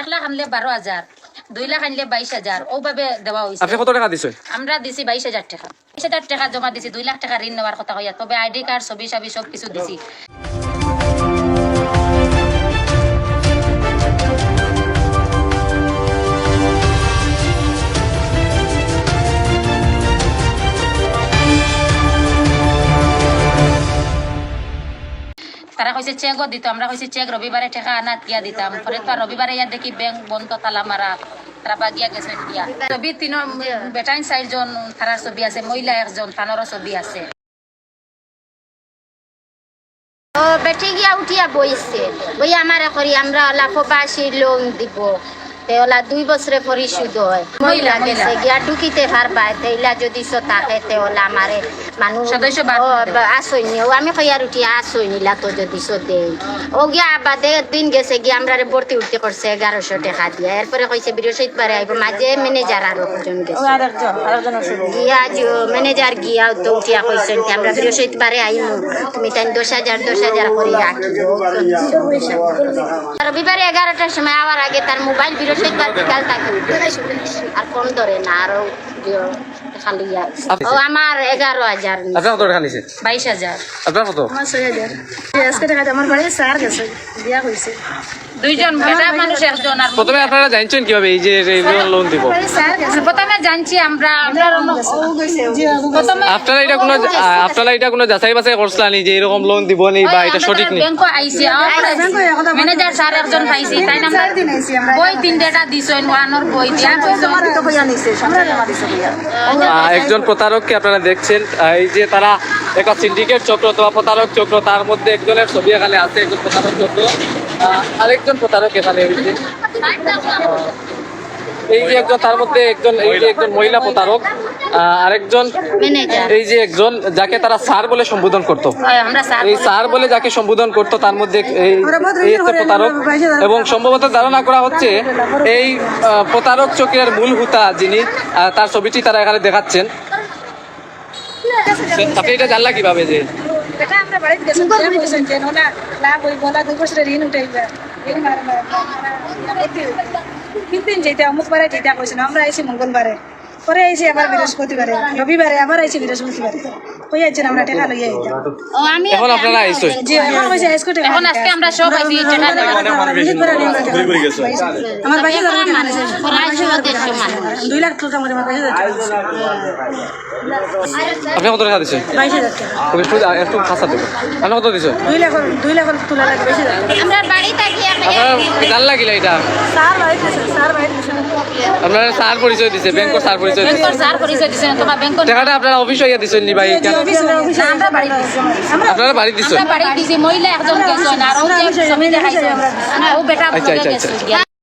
এক লাখ আনলে বারো হাজার দুই লাখ আনলে বাইশ হাজার। ওভাবে দেওয়া হয়েছে আপনি কত টাকা দিছেন আমরা দিছি বাইশ হাজার টাকা। বাইশ হাজার টাকা জমা দিছি দুই লাখ টাকা ঋণ নেওয়ার কথা হইয়া তবে আইডি কার্ড ছবি ছবি সব কিছু দিছি। কইছে চেকও দিত আমরা কইছি চেক রবিবারে টাকা আনা গিয়া দিতাম। পরে তো রবিবারে ইয়া দেখি ব্যাংক বন্ধ তালা মারা তারা গেছে গিয়া ছবি তিন বেটাইন চারজন তারার ছবি আছে মহিলা একজন ছবি আছে। ও বেটি গিয়া উঠিয়া বইছে বই আমারে করি আমরা ওলা প্রবাসী লোন দিব। দুই বছরে হয় মহিলা গেছে গিয়া ঢুকিতে পারবা তেইলা যদি সো থাকে তে ওলা আমারে ও আমি কইয়ার উঠিয়া আসই নিলা তো যদি ও গিয়া দিন গেছে গিয়া আমরা ভর্তি উঠতে করছে এগারোশো টাকা দিয়া। এরপরে কইছে বৃহস্পতিবারে আইব মাঝে ম্যানেজার আরও গেছে। গিয়া ম্যানেজার গিয়া তো উঠিয়া আমরা বৃহস্পতিবারে আইমু তুমি তাই দশ হাজার দশ হাজার করে রাখিও রবিবারে এগারোটার সময় আওয়ার আগে তার মোবাইল বৃহস্পতিবার বিকাল থাকে আর ফোন ধরে না আরও খালি ও আমার এগারো হাজার আপনার কত টাকা নিছেন বাইশ হাজার। আপনার কত? আমার ছয় হাজার। আজকে টাকা আমার বাড়ি সার গেছে বিয়া হয়েছে। দুইজন বেটা মানুষ একজন আর প্রথমে আপনারা জানছেন কীভাবে এই যে লোন দিব? প্রথমে জানছি আমরা আমরা প্রথমে আপনারা এটা কোনো আপনারা এটা কোনো যাচাই বাছাই করছিলেন যে এরকম লোন দিব নি বা এটা সঠিক নেই? ব্যাংক আইসি ম্যানেজার স্যার একজন পাইছি তাই আইছি আমরা বই তিন ডেটা ওয়ানোর বই দিয়া একজন প্রতারককে আপনারা দেখছেন। এই যে তারা একটা সিন্ডিকেট চক্র অথবা প্রতারক চক্র, তার মধ্যে একজনের ছবি এখানে আছে, একজন প্রতারক চক্র। আরেকজন প্রতারক এখানে এই যে একজন তার মধ্যে একজন এই যে একজন মহিলা প্রতারক আহ, আরেকজন এই যে একজন যাকে তারা স্যার বলে সম্বোধন করতো। আমরা স্যার এই স্যার বলে যাকে সম্বোধন করতো তার মধ্যে এই প্রতারক। এবং সম্ভবত ধারণা করা হচ্ছে এই আহ, প্রতারক চক্রের মূল হুতা যিনি তার ছবিটি তারা এখানে দেখাচ্ছেন। আপনি এটা জানলা কীভাবে যে? আমরা বাড়িতে তিন দিন যেতে অমুক বারে আমরা আইছি মঙ্গলবারে। পরে আইছি আবার বৃহস্পতিবারে। রবিবারে আবার আইছি বৃহস্পতিবারে। কই আইছেন আমরা টাকা লইয়া আইতাম। ও আমি এখন আপনারা আইসো। জি এখন কইছে আইসকো টাকা এখন আজকে আমরা সব আইছি টাকা। আমার মানুষ লাখ টাকা আমার আপনি কত টাকা একটু খাসা আপনি কত লাখ লাখ তোলা লাগে আমরা বাড়ি থাকি এটা? স্যার স্যার বাড়িতে আপনার স্যার পরিচয় দিছে ব্যাংকের স্যার পরিচয় দিছে। ব্যাংকর স্যার পরিচয় দিছেন তোমার ব্যাংকর টাকাটা আপনারা অফিস হইয়া দিছেন নি ভাই আপনারা বাড়ি দিচ্ছেন আমরা বাড়ি দিছি মহিলা একজন গেছেন আর ও যে ছবি দেখাইছে। ও বেটা আচ্ছা, আচ্ছা, আচ্ছা।